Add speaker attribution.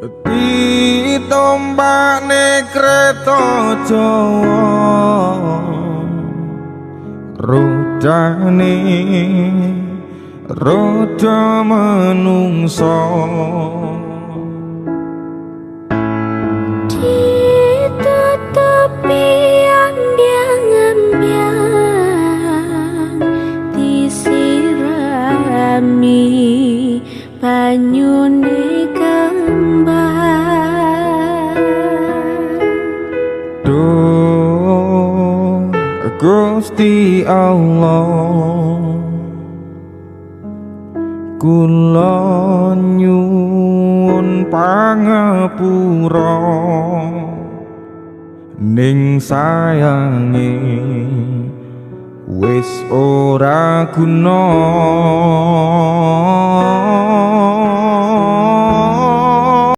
Speaker 1: Ditombakne kreta Jawa. Rodane roda
Speaker 2: disirami banyune kembang
Speaker 1: Duh Gusti Allah Kula nyuwun pangapura ning sayange wis ora guna